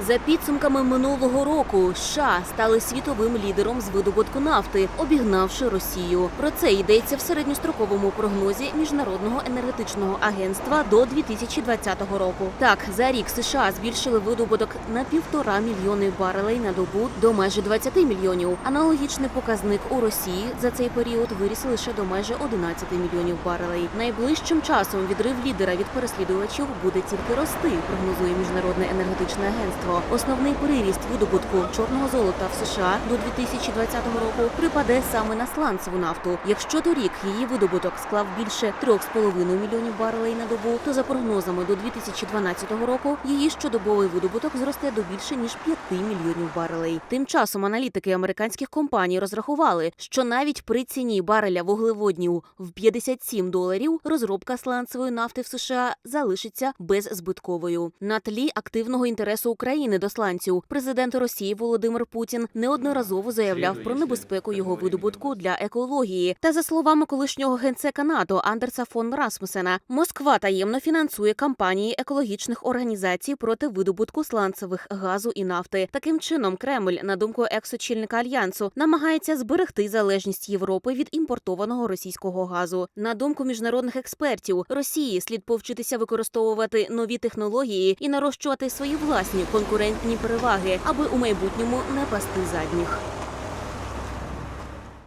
За підсумками минулого року США стали світовим лідером з видобутку нафти, обігнавши Росію. Про це йдеться в середньостроковому прогнозі міжнародного енергетичного агентства до 2020 року. Так, за рік США збільшили видобуток на півтора мільйони барелей на добу до майже 20 мільйонів. Аналогічний показник у Росії за цей період виріс лише до майже 11 мільйонів барелей. Найближчим часом відрив лідера від переслідувачів буде тільки рости, прогнозує міжнародне енергетичне агентство. Основний приріст видобутку чорного золота в США до 2020 року припаде саме на сланцеву нафту. Якщо торік її видобуток склав більше 3,5 мільйонів барелей на добу, то за прогнозами до 2012 року її щодобовий видобуток зросте до більше ніж 5 мільйонів барелей. Тим часом аналітики американських компаній розрахували, що навіть при ціні бареля вуглеводнів в 57 доларів розробка сланцевої нафти в США залишиться беззбитковою. На тлі активного інтересу України до сланців президент Росії Володимир Путін неодноразово заявляв про небезпеку його видобутку для екології. Та за словами колишнього генсека НАТО Андерса фон Расмусена, Москва таємно фінансує кампанії екологічних організацій проти видобутку сланцевих газу і нафти. Таким чином, Кремль, на думку екс-очільника альянсу, намагається зберегти залежність Європи від імпортованого російського газу. На думку міжнародних експертів, Росії слід повчитися використовувати нові технології і нарощувати свої власні конкурентні переваги, аби у майбутньому не пасти задніх.